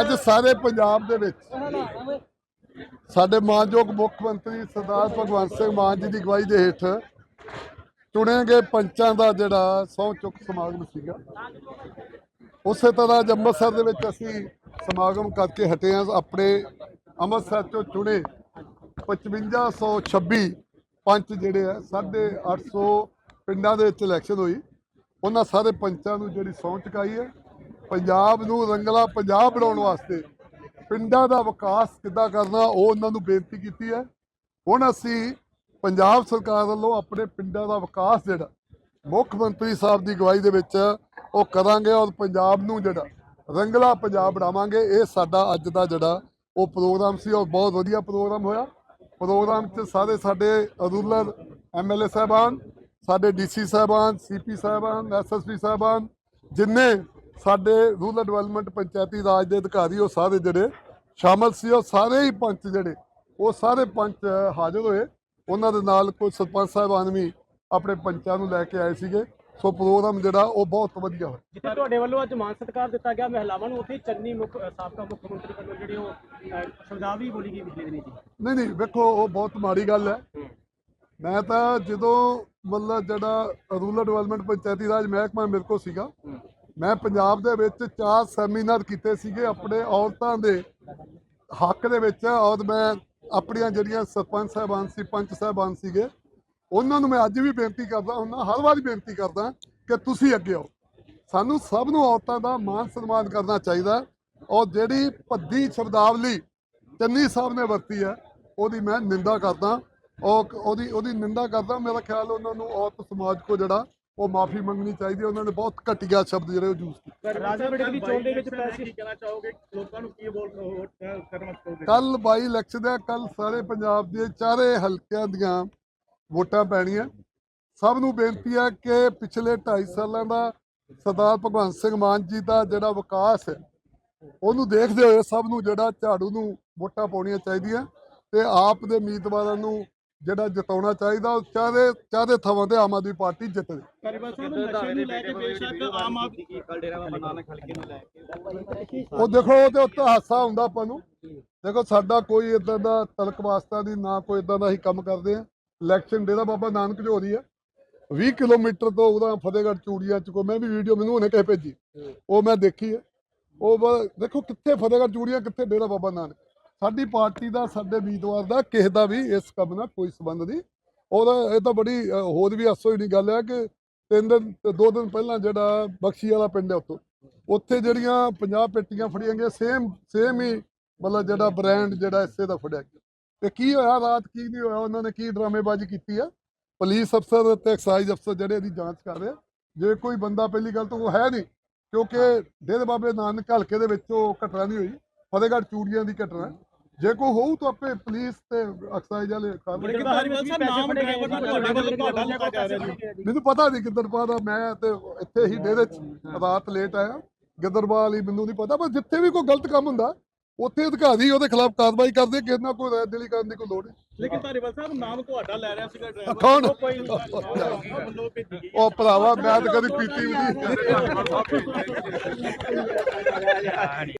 ਅੱਜ ਸਾਰੇ ਪੰਜਾਬ ਦੇ ਵਿੱਚ ਸਾਡੇ ਮਾਨਯੋਗ ਮੁੱਖ ਮੰਤਰੀ ਸਰਦਾਰ ਭਗਵੰਤ ਸਿੰਘ ਮਾਨ ਜੀ ਦੀ ਅਗਵਾਈ ਦੇ ਹੇਠ ਚੁਣੇ ਗਏ ਪੰਚਾਂ ਦਾ ਜਿਹੜਾ ਸਹੁੰ ਚੁੱਕ ਸਮਾਗਮ ਸੀਗਾ। ਉਸੇ ਤਰ੍ਹਾਂ ਅੱਜ ਅੰਮ੍ਰਿਤਸਰ ਦੇ ਵਿੱਚ ਅਸੀਂ ਸਮਾਗਮ ਕਰਕੇ ਹਟੇ ਹਾਂ। ਆਪਣੇ ਅੰਮ੍ਰਿਤਸਰ ਚੋਂ ਚੁਣੇ 5526 ਪੰਚ ਜਿਹੜੇ ਆ 850 ਪਿੰਡਾਂ ਦੇ ਵਿੱਚ ਇਲੈਕਸ਼ਨ ਹੋਈ। ਉਹਨਾਂ ਸਾਰੇ ਪੰਚਾਂ ਨੂੰ ਜਿਹੜੀ ਸਹੁੰ ਚੁਕਾਈ ਹੈ। ਪੰਜਾਬ ਨੂੰ ਰੰਗਲਾ ਪੰਜਾਬ ਬਣਾਉਣ ਵਾਸਤੇ ਪਿੰਡਾਂ ਦਾ ਵਿਕਾਸ ਕਿੱਦਾਂ ਕਰਨਾ, ਉਹ ਉਹਨਾਂ ਨੂੰ ਬੇਨਤੀ ਕੀਤੀ ਹੈ। ਹੁਣ ਅਸੀਂ ਪੰਜਾਬ ਸਰਕਾਰ ਵੱਲੋਂ ਆਪਣੇ ਪਿੰਡਾਂ ਦਾ ਵਿਕਾਸ ਜਿਹੜਾ ਮੁੱਖ ਮੰਤਰੀ ਸਾਹਿਬ ਦੀ ਅਗਵਾਈ ਦੇ ਵਿੱਚ ਉਹ ਕਰਾਂਗੇ ਔਰ ਪੰਜਾਬ ਨੂੰ ਜਿਹੜਾ ਰੰਗਲਾ ਪੰਜਾਬ ਬਣਾਵਾਂਗੇ। ਇਹ ਸਾਡਾ ਅੱਜ ਦਾ ਜਿਹੜਾ ਉਹ ਪ੍ਰੋਗਰਾਮ ਸੀ ਔਰ ਬਹੁਤ ਵਧੀਆ ਪ੍ਰੋਗਰਾਮ ਹੋਇਆ। ਪ੍ਰੋਗਰਾਮ 'ਚ ਸਾਰੇ ਸਾਡੇ ਰੂਰਲ ਐਮਐਲਏ ਸਾਹਿਬਾਨ, ਸਾਡੇ ਡੀਸੀ ਸਾਹਿਬਾਨ ਸੀਪੀ ਸਾਹਿਬਾਨ ਐਸਐਸਪੀ ਸਾਹਿਬਾਨ, ਜਿੰਨੇ ਸਾਡੇ ਰੂਰਲ ਡਿਵੈਲਪਮੈਂਟ ਪੰਚਾਇਤੀ ਰਾਜ ਦੇ ਅਧਿਕਾਰੀ ਉਹ ਸਾਰੇ ਜਿਹੜੇ ਸ਼ਾਮਲ ਸੀ ਉਹ ਸਾਰੇ ਹੀ ਪੰਚ ਜਿਹੜੇ ਉਹ ਸਾਰੇ ਪੰਚ ਹਾਜ਼ਰ ਹੋਏ। ਉਹਨਾਂ ਦੇ ਨਾਲ ਕੋਈ ਸਰਪੰਚ ਸਾਹਿਬਾਨ ਵੀ ਆਪਣੇ ਪੰਚਾਂ ਨੂੰ ਲੈ ਕੇ ਆਏ ਸੀਗੇ। ਸੋ ਪ੍ਰੋਗਰਾਮ ਜਿਹੜਾ ਉਹ ਬਹੁਤ ਵਧੀਆ ਹੋਇਆ। ਜਿੱਥੇ ਤੁਹਾਡੇ ਵੱਲੋਂ ਅੱਜ ਮਾਨ ਸਤਿਕਾਰ ਦਿੱਤਾ ਗਿਆ ਮਹਿਲਾਵਾਂ ਨੂੰ ਉੱਥੇ ਚੰਨੀ ਮੁੱਖ ਸਾਬਕਾ ਮੁੱਖ ਮੰਤਰੀ ਵੱਲੋਂ ਜਿਹੜੀ ਉਹ ਅ, ਸ਼ਬਦਾਵਲੀ ਬੋਲੀ ਗਈ ਪਿਛਲੇ ਦਿਨੀ ਜੀ। ਨਹੀਂ ਨਹੀਂ ਵੇਖੋ ਉਹ ਬਹੁਤ ਮਾੜੀ ਗੱਲ ਹੈ। ਮੈਂ ਤਾਂ ਜਦੋਂ ਮਤਲਬ ਜਿਹੜਾ ਰੂਰਲ ਡਿਵੈਲਪਮੈਂਟ ਪੰਚਾਇਤੀ ਰਾਜ ਮਹਿਕਮਾ ਮੇਰੇ ਕੋਲ ਸੀਗਾ ਮੈਂ ਪੰਜਾਬ ਦੇ ਵਿੱਚ ਚਾਰ ਸੈਮੀਨਾਰ ਕੀਤੇ ਸੀਗੇ ਆਪਣੇ ਔਰਤਾਂ ਦੇ ਹੱਕ ਦੇ ਵਿੱਚ ਔਰ ਮੈਂ ਆਪਣੀਆਂ ਜਿਹੜੀਆਂ ਸਰਪੰਚ ਸਾਹਿਬਾਨ ਸੀ, ਪੰਚ ਸਾਹਿਬਾਨ ਸੀਗੇ, ਉਹਨਾਂ ਨੂੰ ਮੈਂ ਅੱਜ ਵੀ ਬੇਨਤੀ ਕਰਦਾ ਹੁੰਦਾ ਹਰ ਵਾਰੀ ਬੇਨਤੀ ਕਰਦਾ ਕਿ ਤੁਸੀਂ ਅੱਗੇ ਆਓ। ਸਾਨੂੰ ਸਭ ਨੂੰ ਔਰਤਾਂ ਦਾ ਮਾਨ ਸਨਮਾਨ ਕਰਨਾ ਚਾਹੀਦਾ ਔਰ ਜਿਹੜੀ ਭੱਦੀ ਸ਼ਬਦਾਵਲੀ ਚੰਨੀ ਸਾਹਿਬ ਨੇ ਵਰਤੀ ਹੈ, ਉਹਦੀ ਮੈਂ ਨਿੰਦਾ ਕਰਦਾ ਔਰ ਉਹਦੀ ਉਹਦੀ ਨਿੰਦਾ ਕਰਦਾ, ਮੇਰਾ ਖਿਆਲ ਉਹਨਾਂ ਨੂੰ ਔਰਤ ਸਮਾਜ ਕੋ ਜਿਹੜਾ ਉਹ ਮਾਫੀ ਮੰਗਣੀ ਚਾਹੀਦੀ ਹੈ। ਉਹਨਾਂ ਨੇ ਬਹੁਤ ਘਟੀਆ ਸ਼ਬਦ ਜਿਹੜੇ ਉਹ ਯੂਜ਼ ਕੀਤੇ। ਰਾਜਾ ਬੜਕ ਦੀ ਚੋਣ ਦੇ ਵਿੱਚ ਪੈਸੇ ਕਹਿਣਾ ਚਾਹੋਗੇ? ਲੋਕਾਂ ਨੂੰ ਕੀ ਬੋਲ ਕਰਨਾ ਚਾਹੋਗੇ? ਕੱਲ ਬਾਈ ਇਲੈਕਸ਼ਨ ਹੈ ਕੱਲ ਸਾਰੇ ਪੰਜਾਬ ਦੇ ਚਾਰੇ ਹਲਕਿਆਂ ਦੀਆਂ ਵੋਟਾਂ ਪੈਣੀਆਂ। ਸਭ ਨੂੰ ਬੇਨਤੀ ਹੈ ਕਿ ਪਿਛਲੇ 2.5 ਸਾਲਾਂ ਦਾ ਸਰਦਾਰ ਭਗਵੰਤ ਸਿੰਘ ਮਾਨ ਜੀ ਦਾ ਜਿਹੜਾ ਵਿਕਾਸ ਹੈ ਉਹਨੂੰ ਦੇਖਦੇ ਹੋਏ ਸਭ ਨੂੰ ਜਿਹੜਾ ਝਾੜੂ ਨੂੰ ਵੋਟਾਂ ਪਾਉਣੀਆਂ ਚਾਹੀਦੀਆਂ ਤੇ ਆਪ ਦੇ ਉਮੀਦਵਾਰਾਂ ਨੂੰ ਜਿਹੜਾ ਜਿਤਾਉਣਾ ਚਾਹੀਦਾ ਉਹ ਚਾਰੇ ਚਾਰੇ ਥਾਵਾਂ ਤੇ ਆਮ ਆਦਮੀ ਪਾਰਟੀ ਜਿੱਤੇ। ਕਰੀਬਨ ਸਾਹਿਬ ਨਸ਼ੇ ਨੂੰ ਲੈ ਕੇ ਬੇਸ਼ੱਕ ਆਮ ਆਦਮੀ ਉਹ ਦੇਖੋ ਉਹਦੇ ਉੱਤੇ ਹਾਸਾ ਹੁੰਦਾ ਆਪਾਂ ਨੂੰ। ਦੇਖੋ ਸਾਡਾ ਕੋਈ ਇਦਾਂ ਦਾ ਤਲਕ ਵਾਸਤਾ ਨਹੀਂ ਨਾ ਕੋਈ ਇਦਾਂ ਦਾ ਹੀ ਕੰਮ ਕਰਦੇ ਆ ਇਲੈਕਸ਼ਨ ਡੇਰਾ ਬਾਬਾ ਨਾਨਕ ਜੋਰੀ ਆ 20 ਕਿਲੋਮੀਟਰ ਤੋਂ ਉਹਦਾ ਫਤਿਹਗੜ੍ਹ ਚੂੜੀਆਂ ਚ ਕੋ ਮੈਂ ਵੀ ਵੀਡੀਓ ਮੈਨੂੰ ਉਹਨੇ ਕਹੇ ਭੇਜੀ। ਉਹ ਮੈਂ ਦੇਖੀ ਹੈ ਉਹ ਦੇਖੋ ਕਿੱਥੇ ਫਤਿਹਗੜ੍ਹ ਚੂੜੀਆਂ ਕਿੱਥੇ ਡੇਰਾ ਬਾਬਾ ਨਾਨਕ? ਸਾਡੀ ਪਾਰਟੀ ਦਾ ਸਾਡੇ ਉਮੀਦਵਾਰ ਦਾ ਕਿਸੇ ਦਾ ਵੀ ਇਸ ਕੰਮ ਨਾਲ ਕੋਈ ਸੰਬੰਧ ਨਹੀਂ। ਉਹਦਾ ਇਹ ਤਾਂ ਬੜੀ ਹੋਰ ਵੀ ਹਾਸੋ ਹੀ ਗੱਲ ਹੈ ਕਿ ਤਿੰਨ ਦਿਨ ਦੋ ਦਿਨ ਪਹਿਲਾਂ ਜਿਹੜਾ ਬਖਸ਼ੀ ਵਾਲਾ ਪਿੰਡ ਹੈ ਉੱਥੋਂ ਉੱਥੇ ਜਿਹੜੀਆਂ 50 ਪੇਟੀਆਂ ਫੜੀਆਂ ਗਈਆਂ ਸੇਮ ਸੇਮ ਹੀ ਮਤਲਬ ਜਿਹੜਾ ਬ੍ਰਾਂਡ ਜਿਹੜਾ ਇਸੇ ਦਾ ਫੜਿਆ ਗਿਆ। ਤੇ ਕੀ ਹੋਇਆ ਰਾਤ ਕੀ ਨਹੀਂ ਹੋਇਆ ਉਹਨਾਂ ਨੇ ਕੀ ਡਰਾਮੇਬਾਜ਼ੀ ਕੀਤੀ ਆ? ਪੁਲਿਸ ਅਫਸਰ ਤੇ ਐਕਸਾਈਜ਼ ਅਫਸਰ ਜਿਹੜੇ ਇਹਦੀ ਜਾਂਚ ਕਰ ਰਹੇ। ਜੇ ਕੋਈ ਬੰਦਾ ਪਹਿਲੀ ਗੱਲ ਤਾਂ ਉਹ ਹੈ ਨਹੀਂ ਕਿਉਂਕਿ ਡੇਰੇ ਬਾਬੇ ਨਾਨਕ ਹਲਕੇ ਦੇ ਵਿੱਚ ਉਹ ਘਟਨਾ ਨਹੀਂ ਹੋਈ। ਫਤਿਹਗੜ੍ਹ ਚੂੜੀਆਂ ਦੀ ਘਟਨਾ। ਜੇ ਕੋਈ ਹੋਊ ਤਾਂ ਆਪੇ ਪੁਲਿਸ ਤੇ ਐਕਸਾਈਜ਼ ਵਾਲੇ ਕਾਰਵਾਈ ਲੇਕਿਨ ਧਾਰੀਵਾਲ ਸਾਹਿਬ ਨਾਮ ਡਰਾਈਵਰ ਦਾ ਤੁਹਾਡੇ ਵੱਲੋਂ ਤੁਹਾਡਾ ਲਿਖਾ ਜਾ ਰਿਹਾ ਜੀ ਮੈਨੂੰ ਪਤਾ ਨਹੀਂ ਗਿੱਦੜਪਾ ਦਾ ਮੈਂ ਤੇ ਇੱਥੇ ਹੀ ਡੇਰੇ 'ਚ ਰਾਤ ਲੇਟ ਆਇਆ। ਗਿੱਦੜਪਾ ਲਈ ਮੈਨੂੰ ਨਹੀਂ ਪਤਾ ਪਰ ਜਿੱਥੇ ਵੀ ਕੋਈ ਗਲਤ ਕੰਮ ਹੁੰਦਾ ਉੱਥੇ ਅਧਿਕਾਰੀ ਉਹਦੇ ਖਿਲਾਫ ਕਾਰਵਾਈ ਕਰਦੇ ਕਿਸੇ ਨਾਲ ਕੋਈ ਦਿਲੀ ਕਰਨ ਦੀ ਕੋਈ ਲੋੜ ਨਹੀਂ। ਲੇਕਿਨ ਧਾਰੀਵਾਲ ਸਾਹਿਬ ਨਾਮ ਤੁਹਾਡਾ ਲੈ ਰਿਹਾ ਸੀਗਾ ਡਰਾਈਵਰ ਉਹ ਭਰਾਵਾ ਮੈਂ ਤਾਂ ਕਦੀ ਪੀਤੀ ਵੀ ਨਹੀਂ।